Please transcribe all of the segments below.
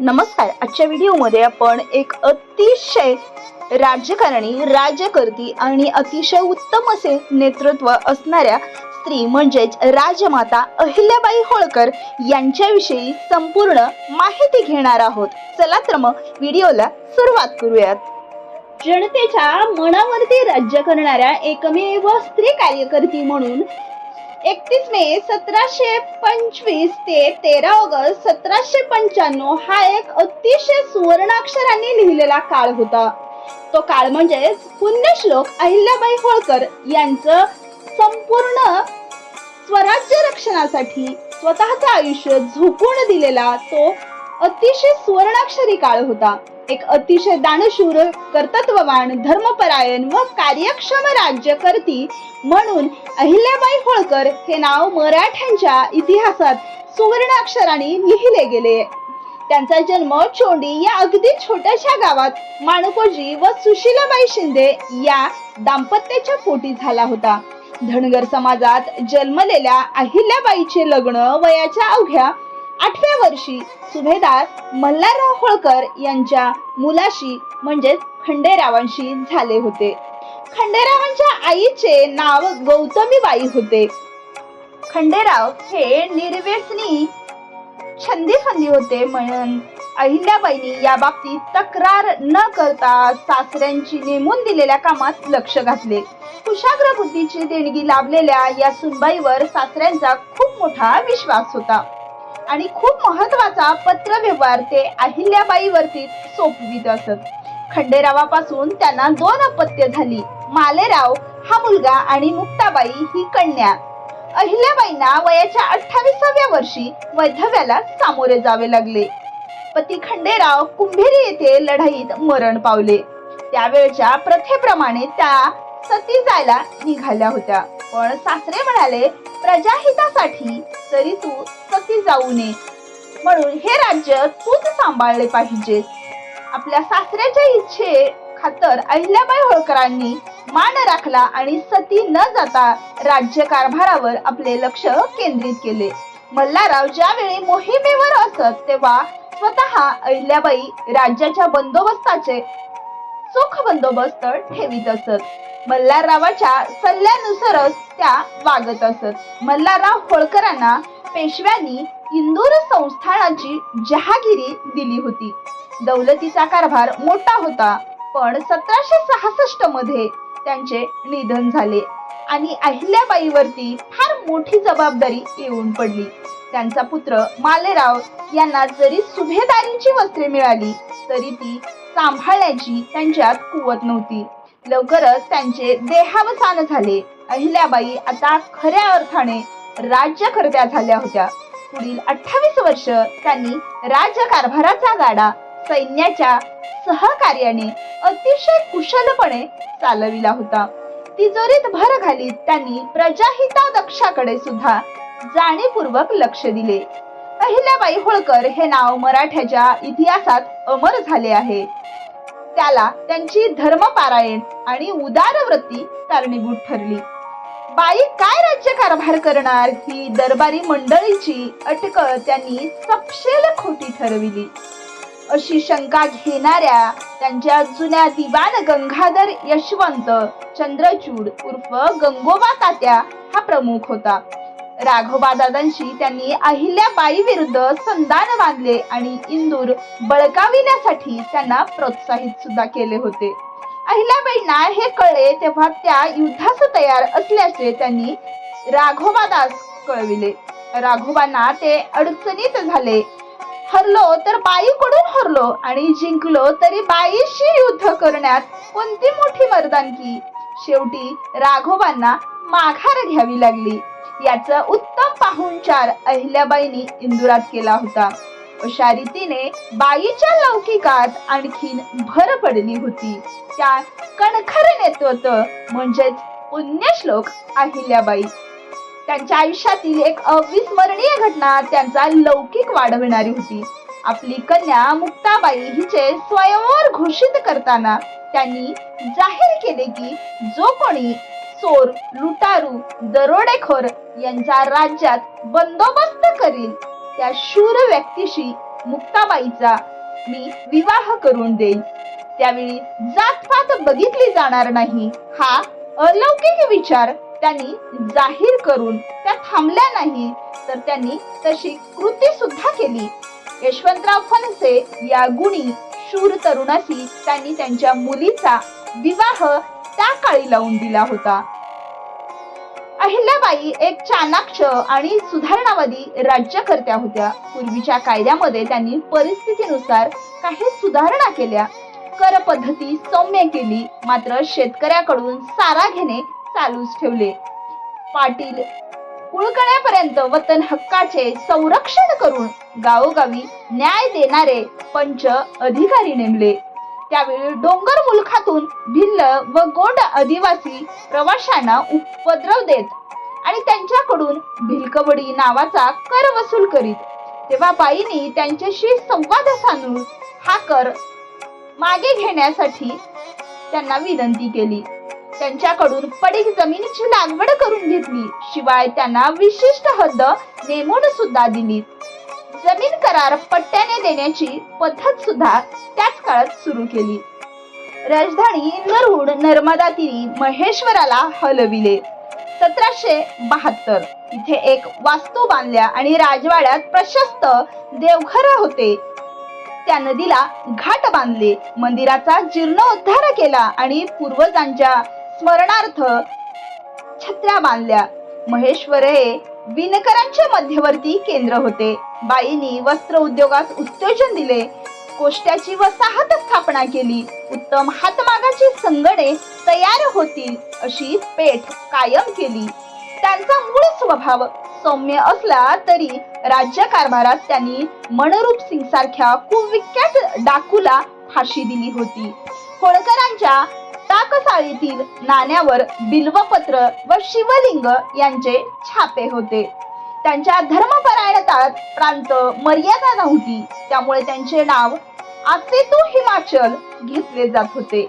नमस्कार. आजच्या व्हिडिओमध्ये आपण एक अतिशय राजकारणी राज्यकर्ती आणि अतिशय उत्तम असे नेतृत्व असणाऱ्या स्त्री म्हणजेच राजमाता अहिल्याबाई होळकर यांच्याविषयी संपूर्ण माहिती घेणार आहोत. चला तर मग व्हिडिओला सुरुवात करूयात. जनतेच्या मनावरती राज्य करणाऱ्या एकमेव स्त्री कार्यकर्ती म्हणून एकतीस मे सतराशे पंचवीस ते तेरा ऑगस्ट सतराशे पंच्याण्णव हा एक अतिशय सुवर्णाक्षरांनी लिहिलेला काळ होता. तो काळ म्हणजेच पुण्यश्लोक अहिल्याबाई होळकर यांचं संपूर्ण स्वराज्य रक्षणासाठी स्वतःचं आयुष्य झोकून दिलेला तो अतिशय सुवर्णाक्षरी काळ होता. एक अतिशय दानशूर कर्तत्ववान धर्मपरायण व कार्यक्षम राज्यकर्ती म्हणून अहिल्याबाई होळकर हे नाव मराठ्यांच्या इतिहासात सुवर्ण अक्षराने लिहिले गेले. त्यांचा जन्म चोंडी या अगदी छोट्याशा गावात माणकोजी व सुशीलाबाई शिंदे या दाम्पत्याच्या पोटी झाला होता. धनगर समाजात जन्मलेल्या अहिल्याबाईचे लग्न वयाच्या अवघ्या आठव्या वर्षी सुभेदार मल्हारराव होळकर यांच्या मुलाशी म्हणजेच खंडेरावांशी झाले होते. खंडेरावांच्या आईचे नाव गौतमीबाई होते. खंडेराव हे निर्व्यसनी छंदी फंदी होते म्हणून अहिल्याबाईंनी या बाबतीत तक्रार न करता सासऱ्यांची नेमून दिलेल्या कामात लक्ष घातले. कुशाग्र बुद्धीची देणगी लाभलेल्या या सुनबाईवर सासऱ्यांचा खूप मोठा विश्वास होता. आणि खूप महत्त्वाचा पत्रव्यवहार ते अहिल्याबाईवरती सोपवित असत. खंडेरावापासून त्यांना दोन अपत्य झाली. मालेराव हा मुलगा आणि मुक्ताबाई ही कन्या. अहिल्याबाईंना वयाच्या अठ्ठावीसाव्या वर्षी वैधव्याला सामोरे जावे लागले. पती खंडेराव कुंभेरी येथे लढाईत मरण पावले. त्यावेळच्या प्रथेप्रमाणे त्या सती जायला निघाल्या होत्या. पण सासरे म्हणाले प्रजाहितासाठी तरी तू सती जाऊ नये. म्हणून हे राज्य तूच सांभाळले पाहिजे. आपल्या सासऱ्याच्या इच्छे खातर अहिल्याबाई होळकरांनी मान राखला आणि सती न जाता राज्य कारभारावर आपले लक्ष केंद्रित केले. मल्हारराव ज्यावेळी मोहिमेवर असत तेव्हा स्वतः अहिल्याबाई राज्याच्या बंदोबस्ताचे सुख बंदोबस्त ठेवीत असत. मल्हाररावाच्या सल्ल्यानुसारच त्या वागत असत. मल्हारराव होळकरांना पेशव्यांनी इंदूर संस्थानाची जहागिरी दिली होती. दौलतीचा कारभार मोठा होता पण सतराशे सहासष्टमध्ये त्यांचे निधन झाले आणि अहिल्याबाईवरती फार मोठी जबाबदारी येऊन पडली. त्यांचा पुत्र मालेराव यांना जरी सुभेदारीची वस्त्रे मिळाली तरी ती सांभाळण्याची त्यांच्यात कुवत नव्हती. लवकरच त्यांचे देहावसान झाले. अहिल्याबाई आता खऱ्या अर्थाने राज्यकर्त्या झाल्या होत्या. पुढील अठ्ठावीस वर्ष त्यांनी राज्यकारभाराचा गाडा सैन्याच्या सहकार्याने अतिशय कुशलपणे चालविला होता. तिजोरीत भर घालीत त्यांनी प्रजाहिता दक्षाकडे सुद्धा जाणीवपूर्वक लक्ष दिले. अहिल्याबाई होळकर हे नाव मराठ्याच्या इतिहासात अमर झाले आहे. त्याला त्यांची धर्मपारायण आणि उदार वृत्ती कारणीभूत ठरली. बाई काय राज्यकारभार करणार? ही दरबारी मंडळीची अटकळ त्यांनी सपशेल खोटी ठरविली. अशी शंका घेणाऱ्या त्यांच्या जुन्या दिवाण गंगाधर यशवंत चंद्रचूड उर्फ गंगोबा तात्या हा प्रमुख होता. राघोबा दादांशी त्यांनी अहिल्याबाई विरुद्ध संधान बांधले आणि इंदूर बळकाविण्यासाठी त्यांना प्रोत्साहित सुद्धा केले होते. अहिल्याबाईंना हे कळले तेव्हा त्या युद्धास तयार असल्याचे त्यांनी राघोबादास कळविले. राघोबांना ते अडचणीत झाले. हरलो तर बाईकडून हरलो आणि जिंकलो तरी बाईशी युद्ध करण्यात कोणती मोठी मर्दानकी शेवटी राघोबांना माघार घ्यावी लागली. याचा उत्तम पाहुणचार अहिल्याबाईंनी इंदुरात केला होता. अशा रीतीने बाईच्या लौकिकात आणखीन भर पडली होती. त्या कणखर नेतृत्व म्हणजेच पुण्यश्लोक अहिल्याबाई त्यांच्या आयुष्यातील एक अविस्मरणीय घटना त्यांचा लौकिक वाढविणारी होती. आपली कन्या मुक्ताबाई हिचे स्वयंवर घोषित करताना त्यांनी जाहीर केले की जो कोणी चोर लुटारू दरोडेखोर यांचा राज्यात बंदोबस्त करील त्या शूर व्यक्तीशी मुक्ताबाईचा मी विवाह करून देईन. त्यावेळी जातपात बघितली जाणार नाही. हा अलौकिक विचार त्यांनी जाहीर करून त्या थांबल्या नाही तर त्यांनी तशी कृती सुद्धा केली. यशवंतराव फणसे या गुणी शूर तरुणाशी त्यांनी त्यांच्या मुलीचा विवाह त्या काळी लावून दिला होता. अहिल्याबाई एक चाणाक्ष आणि सुधारणावादी राज्यकर्त्या होत्या. पूर्वीच्या कायद्यामध्ये त्यांनी परिस्थितीनुसार काही सुधारणा केल्या. कर पद्धती सौम्य केली मात्र शेतकऱ्याकडून सारा घेणे चालूच ठेवले. पाटील कुळकण्यापर्यंत वतन हक्काचे संरक्षण करून गावोगावी न्याय देणारे पंच अधिकारी नेमले. त्यावेळी डोंगर मुलखातून भिल्ल व गोंड आदिवासी प्रवाशांना उपद्रव देत आणि त्यांच्याकडून भिलकवडी नावाचा कर वसूल करीत. तेव्हा बाईंनी त्यांच्याशी संवाद साधून हा कर मागे घेण्यासाठी त्यांना विनंती केली. त्यांच्याकडून पडीक जमिनीची लागवड करून घेतली. शिवाय त्यांना विशिष्ट हद्द नेमून सुद्धा दिली. जमीन करार पट्ट्याने देण्याची पद्धत सुद्धा त्याच काळात सुरू केली. राजधानी नरूड नर्मदा तिरी महेश्वराला हलविले. सतराशे बहात्तर. इथे एक वास्तू बांधल्या आणि राजवाड्यात प्रशस्त देवघर होते. त्या नदीला घाट बांधले. मंदिराचा जीर्णोद्धार केला आणि पूर्वजांच्या स्मरणार्थ छत्र्या बांधल्या. महेश्वर हे विणकरांचे मध्यवर्ती केंद्र होते. बाईंनी वस्त्र उद्योगास उत्तेजन दिले. कोष्ट्याची वसाहत स्थापना केली. उत्तम हातमागाची संगणे तयार होतील अशी पेठ कायम केली. त्यांचा मूळ स्वभाव सौम्य असला तरी राज्यकारभारात त्यांनी मनरूप सिंग सारख्या कुविख्यात डाकूला फाशी दिली होती. होळकरांच्या टाकसाळीतील नाण्यावर बिल्वपत्र व शिवलिंग यांचे छापे होते. त्यांच्या धर्मपरायणतात प्रांत मर्यादा नव्हती. त्यामुळे त्यांचे नाव आसेतू हिमाचल घेतले जात होते.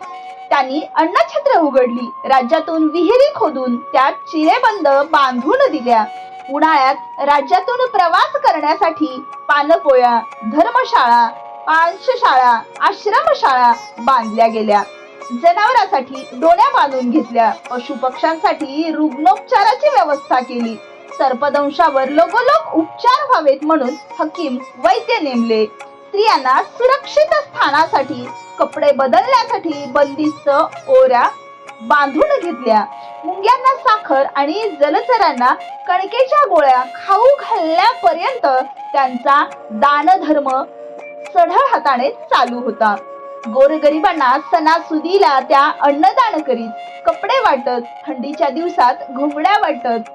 त्यांनी अन्नछत्र उघडली. राज्यातून विहिरी खोदून त्यात चिरेबंद बांधून दिल्या. उन्हाळ्यात राज्यातून प्रवास करण्यासाठी पानपोया धर्मशाळा पांशशाळा आश्रमशाळा बांधल्या गेल्या. जनावरांसाठी डोण्या बांधून घेतल्या. पशु पक्ष्यांसाठी रुग्णोपचाराची व्यवस्था केली. सर्पदंशावर लगोलग उपचार व्हावेत म्हणून हकीम वैद्य नेमले. स्त्रियांना सुरक्षित स्थानासाठी कपडे बदलण्यासाठी बंदिस्त ओऱ्या बांधून घेतल्या. मुंग्यांना साखर आणि जलचरांना कणकेच्या गोळ्या खाऊ घालण्यापर्यंत त्यांचा दानधर्म सढळ हाताने चालू होता. गोरगरिबांना सणासुदीला त्या अन्नदान करीत. कपडे वाटत थंडीच्या दिवसात घुमड्या वाटत.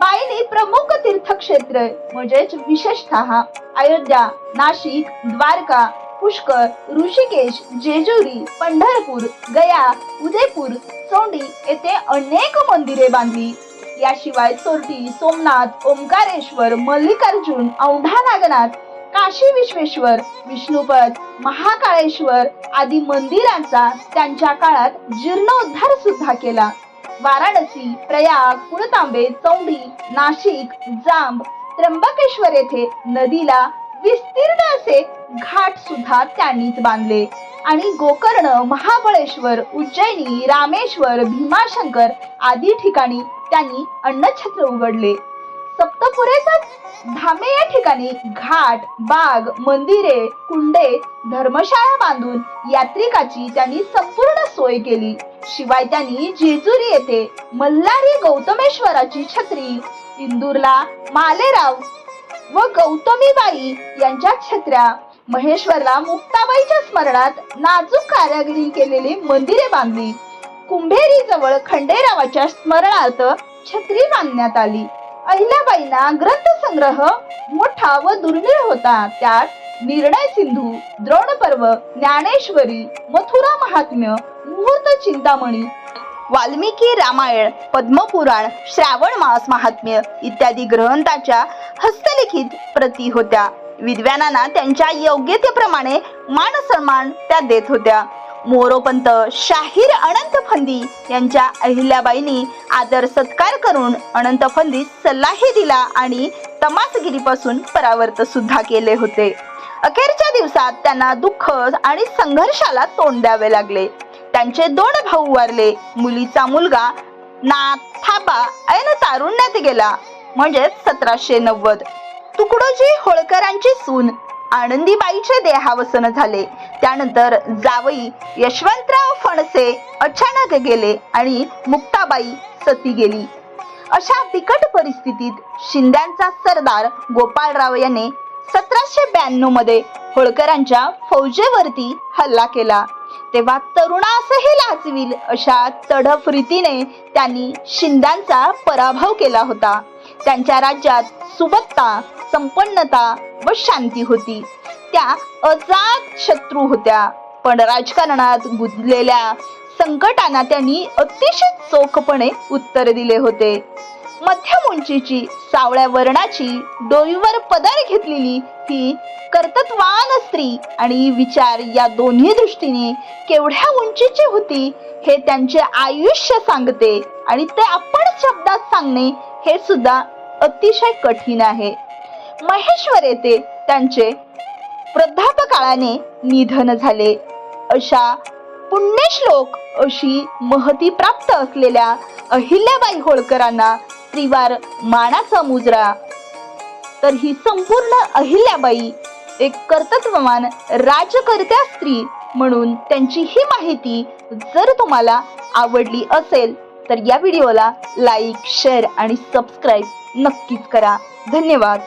बाईंनी प्रमुख तीर्थक्षेत्र म्हणजेच विशेषतः अयोध्या नाशिक द्वारका पुष्कर ऋषिकेश जेजुरी पंढरपूर गया उदयपूर सोंडी येथे अनेक मंदिरे बांधली. याशिवाय सोरटी सोमनाथ ओंकारेश्वर मल्लिकार्जुन औंढा नागनाथ काशी विश्वेश्वर विष्णुपद महाकाळेश्वर आदी मंदिरांचा त्यांच्या काळात जीर्णोद्धार सुद्धा केला. वाराणसी प्रयाग पुणतांबे चौंडी नाशिक जांब त्र्यंबकेश्वर येथे नदीला विस्तीर्ण असे घाट सुद्धा त्यांनीच बांधले. आणि गोकर्ण महाबळेश्वर उज्जैनी रामेश्वर भीमाशंकर आदी ठिकाणी त्यांनी अन्नछत्र उघडले. सप्तपुरेचा धामे या ठिकाणी घाट बाग मंदिरे कुंडे धर्मशाळा बांधून यात्रिकाची त्यांनी संपूर्ण सोय केली. शिवाय त्यांनी जेजुरी येथे मल्हारी गौतमेश्वराची छत्री इंदूरला मालेराव व गौतमीबाई यांच्या छत्र्या महेश्वरला मुक्ताबाईच्या स्मरणात नाजूक कारागिरी केलेली मंदिरे बांधली. कुंभेरी जवळ खंडेरावाच्या स्मरणार्थ छत्री बांधण्यात आली. अहिल्याबाईंना ग्रंथसंग्रह मोठा व दुर्मिळ होता. त्यात निर्णय सिंधू द्रोण पर्व ज्ञानेश्वरी मथुरा महात्म्य मुहूर्त चिंतामणी वाल्मिकी रामायण पद्मपुराण श्रावण मास महात्म्य इत्यादी ग्रंथाच्या हस्तलिखित प्रती होत्या. विद्वानांना त्यांच्या योग्यतेप्रमाणे मान सन्मान त्या देत होत्या. मोरोपंत शाहीर अनंत फंदी यांच्या अहिल्याबाईंनी आदर सत्कार करून अनंत फंदीस सल्लाही दिला आणि तमासगिरीपासून परावर्त सुद्धा केले होते. अखेरच्या दिवसात त्यांना दुःख आणि संघर्षाला तोंड द्यावे लागले. त्यांचे दोन भाऊ वारले. मुलीचा मुलगा नाथाबा ऐन तारुण्यात गेला. म्हणजेच सतराशे नव्वद. तुकडोजी होळकरांची सून आनंदीबाईचे देहावसन झाले. त्यानंतर जावई यशवंतराव फणसे अचानक गेले आणि मुक्ताबाई सती गेली. अशा बिकट परिस्थितीत शिंद्यांचा सरदार गोपाळराव याने सतराशे ब्याण्णवमध्ये होळकरांच्या फौजेवरती हल्ला केला. तेव्हा तरुणासही लाजवील अशा तडफ रीतीने त्यांनी शिंद्यांचा पराभव केला होता. त्यांच्या राज्यात सुबत्ता संपन्नता व शांती होती. त्या अजात शत्रू होत्या. पण राजकारणात गुंतलेल्या संकटांना त्यांनी अतिशय चोखपणे उत्तर दिले होते. मध्यम उंचीची सावळ्या वर्णाची डोईवर पदर घेतलेली ही कर्तत्वान स्त्री आणि विचार या दोन्ही दृष्टीने केवढ्या उंचीची होती हे त्यांचे आयुष्य सांगते आणि ते आपण शब्दात सांगणे हे सुद्धा अतिशय कठीण आहे. महेश्वर येथे त्यांचे वृद्धापकाळाने निधन झाले. अशा पुण्यश्लोक अशी महती प्राप्त असलेल्या अहिल्याबाई होळकरांना त्रिवार मानाचा मुजरा. तर ही संपूर्ण अहिल्याबाई एक कर्तृत्वमान राजकर्त्या स्त्री म्हणून त्यांची ही माहिती जर तुम्हाला आवडली असेल तर या व्हिडिओला लाईक शेअर आणि सबस्क्राईब नक्कीच करा. धन्यवाद.